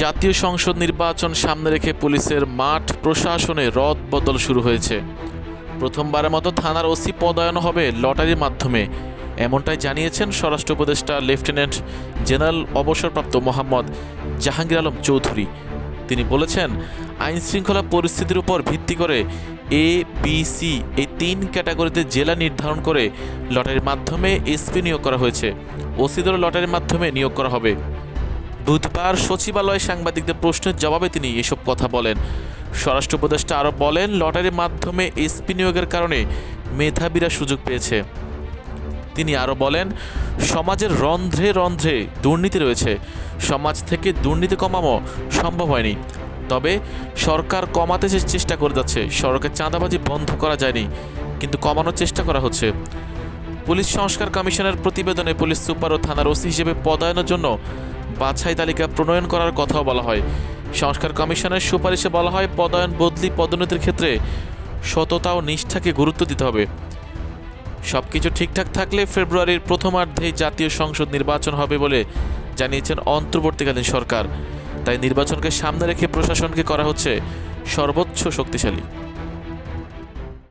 জাতীয় সংসদ নির্বাচন সামনে রেখে পুলিশের মাঠ প্রশাসনে রদ বদল শুরু হয়েছে। প্রথমবারের মতো থানার ওসি পদায়ন হবে লটারির মাধ্যমে। এমনটাই জানিয়েছেন স্বরাষ্ট্র উপদেষ্টা লেফটেন্যান্ট জেনারেল অবসরপ্রাপ্ত মোহাম্মদ জাহাঙ্গীর আলম চৌধুরী। তিনি বলেছেন, আইন শৃঙ্খলা পরিস্থিতির উপর ভিত্তি করে এ, বি, সি এই তিন ক্যাটাগরিতে জেলা নির্ধারণ করে লটারির মাধ্যমে এসপি নিয়োগ করা হয়েছে। ওসিদেরও লটারির মাধ্যমে নিয়োগ করা হবে। বুধবার সচিবালয়ে সাংবাদিকদের প্রশ্নের জবাবে তিনি এসব কথা বলেন। স্বরাষ্ট্র উপদেষ্টা আরও বলেন, লটারির মাধ্যমে এসপি নিয়োগের কারণে মেধাবীরা সুযোগ পেয়েছে। তিনি আরও বলেন, সমাজের রন্ধ্রে রন্ধ্রে দুর্নীতি রয়েছে। সমাজ থেকে দুর্নীতি কমানো সম্ভব হয়নি। তবে সরকার কমাতে চেষ্টা করে যাচ্ছে, সড়কের চাঁদাবাজি বন্ধ করা যায়নি, কিন্তু কমানোর চেষ্টা করা হচ্ছে। পুলিশ সংস্কার কমিশনের প্রতিবেদনে পুলিশ সুপার ও থানার ওসি হিসেবে পদায়নের জন্য বাছাই তালিকা প্রণয়ন করার কথাও বলা হয়। সংস্কার কমিশনের সুপারিশে বলা হয়, পদায়ন বদলি পদোন্নতির ক্ষেত্রে সততা ও নিষ্ঠাকে গুরুত্ব দিতে হবে। সব কিছু ঠিকঠাক থাকলে ফেব্রুয়ারির প্রথমার্ধেই জাতীয় সংসদ নির্বাচন হবে বলে জানিয়েছেন অন্তর্বর্তীকালীন সরকার। তাই নির্বাচনকে সামনে রেখে প্রশাসনকে করা হচ্ছে সর্বোচ্চ শক্তিশালী।